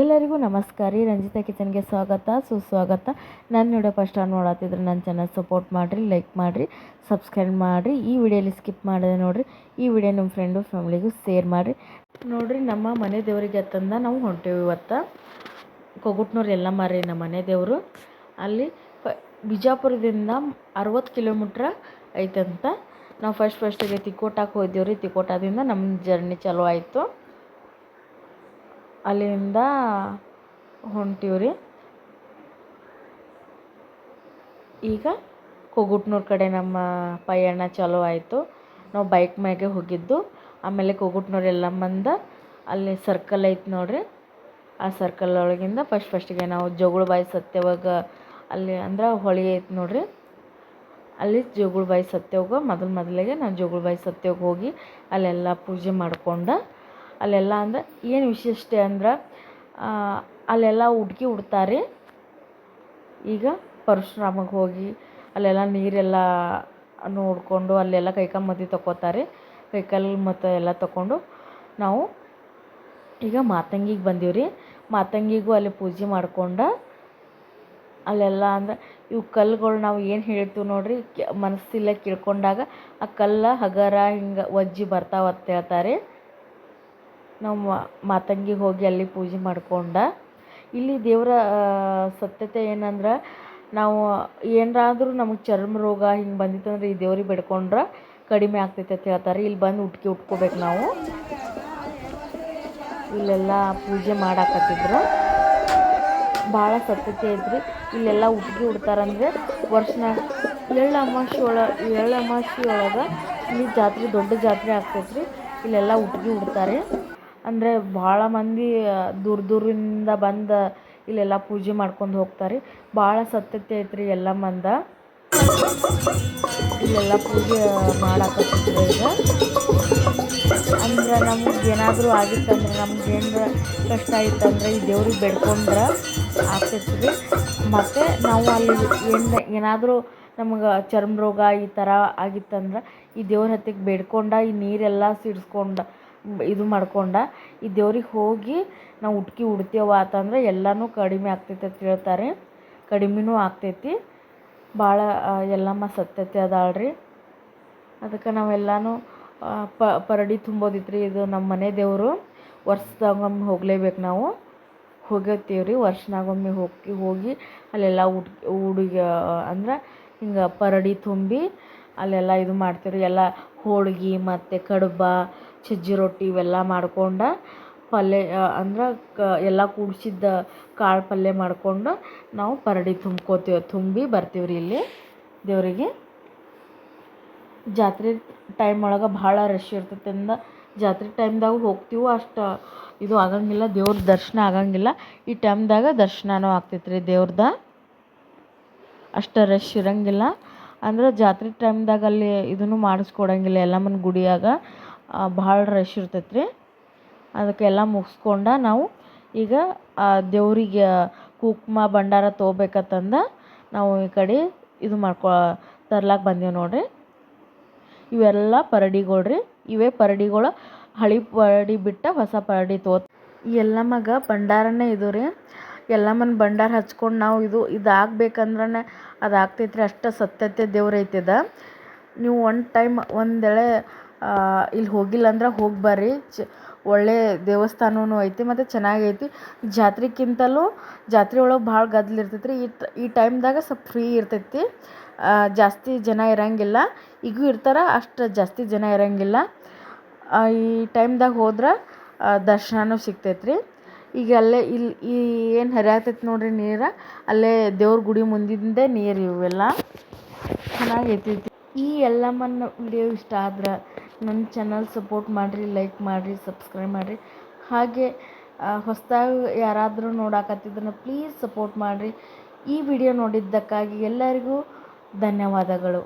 ಎಲ್ಲರಿಗೂ ನಮಸ್ಕಾರ ರೀ. ರಂಜಿತಾ ಕಿಚನ್ಗೆ ಸ್ವಾಗತ, ಸುಸ್ವಾಗತ. ನಾನು ನೋಡೋ ಫಸ್ಟ್ ನೋಡತ್ತಿದ್ರೆ ನನ್ನ ಚಾನಲ್ ಸಪೋರ್ಟ್ ಮಾಡಿರಿ ಲೈಕ್ ಮಾಡಿರಿ ಸಬ್ಸ್ಕ್ರೈಬ್ ಮಾಡಿರಿ. ಈ ವಿಡಿಯೋಲಿ ಸ್ಕಿಪ್ ಮಾಡಿದೆ ನೋಡಿರಿ. ಈ ವಿಡಿಯೋ ನಿಮ್ಮ ಫ್ರೆಂಡು ಫ್ಯಾಮಿಲಿಗೂ ಶೇರ್ ಮಾಡಿರಿ. ನೋಡಿರಿ, ನಮ್ಮ ಮನೆ ದೇವರಿಗೆ ಅತ್ತಂದ ನಾವು ಹೊಂಟೇವಿ ಇವತ್ತು. ಕೊಗುಟ್ನೂರು ಎಲ್ಲ ಮಾರಿ ನಮ್ಮ ಮನೆ ದೇವರು. ಅಲ್ಲಿ ಬಿಜಾಪುರದಿಂದ ಅರವತ್ತು ಕಿಲೋಮೀಟ್ರ್ ಐತಂತ. ನಾವು ಫಸ್ಟ್ ಫಸ್ಟಿಗೆ ತಿಕೋಟಾಕ್ಕೆ ಹೋದೇವ್ರಿ ರೀ ತಿಕೋಟಾದಿಂದ ನಮ್ಮ ಜರ್ನಿ ಚಲೋ ಆಯಿತು. ಅಲ್ಲಿಂದ ಹೊಂಟೀವಿ ರೀ. ಈಗ ಕೊಗುಟ್ನೂರು ಕಡೆ ನಮ್ಮ ಪಯಣ ಚಾಲೂ ಆಯಿತು. ನಾವು ಬೈಕ್ ಮ್ಯಾಗೆ ಹೋಗಿದ್ದು. ಆಮೇಲೆ ಕೂಗುಟ್ನೂರು ಎಲ್ಲ ಮಂದ ಅಲ್ಲಿ ಸರ್ಕಲ್ ಐತೆ ನೋಡ್ರಿ. ಆ ಸರ್ಕಲ್ ಒಳಗಿಂದ ಫಸ್ಟ್ ಫಸ್ಟಿಗೆ ನಾವು ಜೋಗುಳಬಾಯಿ ಸತ್ಯವಾಗ ಅಲ್ಲಿ ಅಂದ್ರೆ ಹೊಳಿ ಐತೆ ನೋಡ್ರಿ. ಅಲ್ಲಿ ಜೋಗುಳಬಾಯಿ ಸತ್ಯವಾಗ ಮೊದಲು ಮೊದಲಿಗೆ ನಾವು ಜೋಗುಳಬಾಯಿ ಸತ್ಯವಾಗ ಹೋಗಿ ಅಲ್ಲೆಲ್ಲ ಪೂಜೆ ಮಾಡ್ಕೊಂಡು ಅಲ್ಲೆಲ್ಲ ಅಂದ್ರೆ ಏನು ವಿಶಿಷ್ಟ ಅಂದ್ರೆ ಅಲ್ಲೆಲ್ಲ ಹುಡುಕಿ ಉಡ್ತಾರೆ. ಈಗ ಪರಶುರಾಮಗೆ ಹೋಗಿ ಅಲ್ಲೆಲ್ಲ ನೀರೆಲ್ಲ ನೋಡಿಕೊಂಡು ಅಲ್ಲೆಲ್ಲ ಕೈಕಾಲು ಮದ್ದು ತಗೋತಾರೆ ಕೈಕಾಲು ಮತ್ತು ಎಲ್ಲ ತಗೊಂಡು ನಾವು ಈಗ ಮಾತಂಗಿಗೆ ಬಂದೀವಿ ರೀ ಮಾತಂಗಿಗೂ ಅಲ್ಲಿ ಪೂಜೆ ಮಾಡ್ಕೊಂಡು ಅಲ್ಲೆಲ್ಲ ಅಂದ್ರೆ ಇವು ಕಲ್ಲುಗಳು ನಾವು ಏನು ಹೇಳ್ತೀವಿ ನೋಡಿರಿ ಮನಸ್ಸಿಲ್ಲ ಕೇಳ್ಕೊಂಡಾಗ ಆ ಕಲ್ಲು ಹಗರ ಹಿಂಗೆ ಒಜ್ಜಿ ಅಂತ ಹೇಳ್ತಾರೆ. ನಾವು ಮಾತಂಗಿಗೆ ಹೋಗಿ ಅಲ್ಲಿ ಪೂಜೆ ಮಾಡ್ಕೊಂಡು, ಇಲ್ಲಿ ದೇವರ ಸತ್ಯತೆ ಏನಂದ್ರೆ ನಾವು ಏನಾದರೂ ನಮಗೆ ಚರ್ಮ ರೋಗ ಹಿಂಗೆ ಬಂದಿತ್ತಂದ್ರೆ ಈ ದೇವ್ರಿಗೆ ಬೇಡ್ಕೊಂಡ್ರೆ ಕಡಿಮೆ ಆಗ್ತೈತೆ ಅಂತ ಹೇಳ್ತಾರೆ. ಇಲ್ಲಿ ಬಂದು ಉಟ್ಕಿ ಉಟ್ಕೋಬೇಕು ನಾವು. ಇಲ್ಲೆಲ್ಲ ಪೂಜೆ ಮಾಡಾಕತ್ತಿದ್ರು. ಭಾಳ ಸತ್ಯತೆ ಐತ್ರಿ. ಇಲ್ಲೆಲ್ಲ ಉಟ್ಗಿ ಉಡ್ತಾರಂದ್ರೆ ವರ್ಷನಾಗ ಎಳ್ಳು ಅಮಾವಾಸ್ಯೆ ಒಳಗೆ ಎಳ್ಳು ಅಮಾವಾಸ್ಯೆ ಒಳಗೆ ಇಲ್ಲಿ ಜಾತ್ರೆ ದೊಡ್ಡ ಜಾತ್ರೆ ಆಗ್ತೈತ್ರಿ. ಇಲ್ಲೆಲ್ಲ ಉಟ್ಗಿ ಉಡ್ತಾರೆ. ಅಂದರೆ ಭಾಳ ಮಂದಿ ದೂರ ದೂರಿಂದ ಬಂದು ಇಲ್ಲೆಲ್ಲ ಪೂಜೆ ಮಾಡ್ಕೊಂಡು ಹೋಗ್ತಾರೆ. ಭಾಳ ಸತ್ಯತೆ ಐತ್ರಿ ಎಲ್ಲ ಮಂದ. ಇಲ್ಲೆಲ್ಲ ಪೂಜೆ ಮಾಡಾಕತ್ತಿದ್ರು ಈಗ. ಅಂದ್ರೆ ನಮ್ಗೆ ಏನಾದರೂ ಆಗಿತ್ತಂದ್ರೆ, ನಮ್ಗೆ ಏನಾರ ಕಷ್ಟ ಆಯ್ತಂದ್ರೆ ಈ ದೇವ್ರಿಗೆ ಬೇಡ್ಕೊಂಡ್ರೆ ರೀ ಮತ್ತು ನಾವು ಅಲ್ಲಿ ಏನು ಏನಾದರೂ ನಮ್ಗೆ ಚರ್ಮ ರೋಗ ಈ ಥರ ಆಗಿತ್ತಂದ್ರೆ ಈ ದೇವ್ರ ಹತ್ತಿಗೆ ಬೇಡ್ಕೊಂಡ ಈ ನೀರೆಲ್ಲ ಸಿಡ್ಸ್ಕೊಂಡು ಇದು ಮಾಡ್ಕೊಂಡ, ಈ ದೇವ್ರಿಗೆ ಹೋಗಿ ನಾವು ಉಟ್ಕಿ ಉಡ್ತೇವ ಅಂತಂದ್ರೆ ಎಲ್ಲನೂ ಕಡಿಮೆ ಆಗ್ತೈತೆ ಅಂತ ಹೇಳ್ತಾರೆ. ಕಡಿಮೆನೂ ಆಗ್ತೈತಿ. ಭಾಳ ಎಲ್ಲಮ್ಮ ಸತ್ಯತೆ ಅದಾಳ್ರಿ. ಅದಕ್ಕೆ ನಾವೆಲ್ಲನೂ ಪರಡಿ ತುಂಬೋದಿತ್ತು ರೀ ಇದು ನಮ್ಮ ಮನೆ ದೇವರು. ವರ್ಷದಾಗೊಮ್ಮೆ ಹೋಗ್ಲೇಬೇಕು ನಾವು. ಹೋಗಿರ್ತೀವಿ ರೀ ವರ್ಷನಾಗೊಮ್ಮೆ ಹೋಗಿ ಹೋಗಿ ಅಲ್ಲೆಲ್ಲ ಉಡ್ ಹುಡುಗ ಅಂದ್ರೆ ಹಿಂಗೆ ಪರಡಿ ತುಂಬಿ ಅಲ್ಲೆಲ್ಲ ಇದು ಮಾಡ್ತೀವಿ ರೀ ಎಲ್ಲ ಹೋಳ್ಗೆ ಮತ್ತು ಕಡುಬು ಸಜ್ಜಿ ರೊಟ್ಟಿ ಇವೆಲ್ಲ ಮಾಡ್ಕೊಂಡು ಪಲ್ಯ ಅಂದ್ರೆ ಕ, ಎಲ್ಲ ಕೂಡ್ಸಿದ್ದ ಕಾಳು ಪಲ್ಯ ಮಾಡ್ಕೊಂಡು ನಾವು ಪರಡಿ ತುಂಬ್ಕೋತೀವಿ, ತುಂಬಿ ಬರ್ತೀವಿ ರೀ ಇಲ್ಲಿ ದೇವರಿಗೆ. ಜಾತ್ರೆ ಟೈಮ್ ಒಳಗೆ ಭಾಳ ರಶ್ ಇರ್ತದಿಂದ ಜಾತ್ರೆ ಟೈಮ್ದಾಗ ಹೋಗ್ತೀವೋ ಅಷ್ಟು ಇದು ಆಗಂಗಿಲ್ಲ, ದೇವ್ರ ದರ್ಶನ ಆಗಂಗಿಲ್ಲ. ಈ ಟೈಮ್ದಾಗ ದರ್ಶನನೂ ಆಗ್ತೈತೆ ರೀ ದೇವ್ರದ. ಅಷ್ಟು ರಶ್ ಇರಂಗಿಲ್ಲ. ಅಂದ್ರೆ ಜಾತ್ರೆ ಟೈಮ್ದಾಗ ಅಲ್ಲಿ ಇದನ್ನು ಮಾಡಿಸ್ಕೊಡಂಗಿಲ್ಲ ಎಲ್ಲಮ್ಮನ ಗುಡಿಯಾಗ. ಭಾಳ ರಶ್ ಇರ್ತೈತೆ ರೀ ಅದಕ್ಕೆಲ್ಲ ಮುಗಿಸ್ಕೊಂಡು ನಾವು ಈಗ ದೇವ್ರಿಗೆ ಕುಂಕುಮ, ಭಂಡಾರ ತೊಗೋಬೇಕಂತಂದು ನಾವು ಈ ಕಡೆ ಇದು ಮಾಡ್ಕೊ, ತರ್ಲಾಕ ಬಂದೀವಿ ನೋಡಿರಿ. ಇವೆಲ್ಲ ಪರಡಿಗಳು ರೀ ಇವೇ ಪರಡಿಗಳು ಹಳಿ ಪರಡಿ ಬಿಟ್ಟು ಹೊಸ ಪರಡಿ ತೋ ಮಗ ಭಂಡಾರನೇ ಇದು ರೀ. ಎಲ್ಲಮ್ಮನ ಭಂಡಾರ ಹಚ್ಕೊಂಡು ನಾವು ಇದು ಇದಾಗಬೇಕಂದ್ರೆ ಅದು ಆಗ್ತೈತ್ರಿ ಅಷ್ಟು ಸತ್ಯತೆ ದೇವ್ರೈತಿದ. ನೀವು ಒನ್ ಟೈಮ್ ಒಂದು ವೇಳೆ ಇಲ್ಲಿ ಹೋಗಿಲ್ಲ ಅಂದ್ರೆ ಹೋಗಿ ಬರ್ರಿ. ಚ, ಒಳ್ಳೆ ದೇವಸ್ಥಾನವೂ ಐತಿ ಮತ್ತು ಚೆನ್ನಾಗೈತಿ ಜಾತ್ರೆಗಿಂತಲೂ ಜಾತ್ರೆ ಒಳಗೆ ಭಾಳ ಗದ್ದಲ ಇರ್ತೈತೆ ರೀ ಈ ಟೈಮ್ದಾಗ ಸ್ವಲ್ಪ ಫ್ರೀ ಇರ್ತೈತಿ. ಜಾಸ್ತಿ ಜನ ಇರಂಗಿಲ್ಲ. ಈಗೂ ಇರ್ತಾರೆ, ಅಷ್ಟು ಜಾಸ್ತಿ ಜನ ಇರಂಗಿಲ್ಲ. ಈ ಟೈಮ್ದಾಗ ಹೋದ್ರೆ ದರ್ಶನವೂ ಸಿಗ್ತೈತೆ ರೀ ಈಗ ಅಲ್ಲೇ ಇಲ್ಲಿ ಈ ಏನು ಹರಿಯಾತೈತೆ ನೋಡಿರಿ ನೀರು, ಅಲ್ಲೇ ದೇವ್ರ ಗುಡಿ ಮುಂದಿಂದೇ ನೀರು ಇವೆಲ್ಲ. ಚೆನ್ನಾಗೈತಿ ಈ ಎಲ್ಲಮ್ಮನ ವಿಡಿಯೋ ಇಷ್ಟ ಆದ್ರೆ ನನ್ನ ಚಾನಲ್ ಸಪೋರ್ಟ್ ಮಾಡಿರಿ, ಲೈಕ್ ಮಾಡಿರಿ, ಸಬ್ಸ್ಕ್ರೈಬ್ ಮಾಡಿರಿ. ಹಾಗೆ ಹೊಸದಾಗಿ ಯಾರಾದರೂ ನೋಡಾಕತ್ತಿದ್ರೆ ಪ್ಲೀಸ್ ಸಪೋರ್ಟ್ ಮಾಡಿರಿ. ಈ ವಿಡಿಯೋ ನೋಡಿದ್ದಕ್ಕಾಗಿ ಎಲ್ಲರಿಗೂ ಧನ್ಯವಾದಗಳು.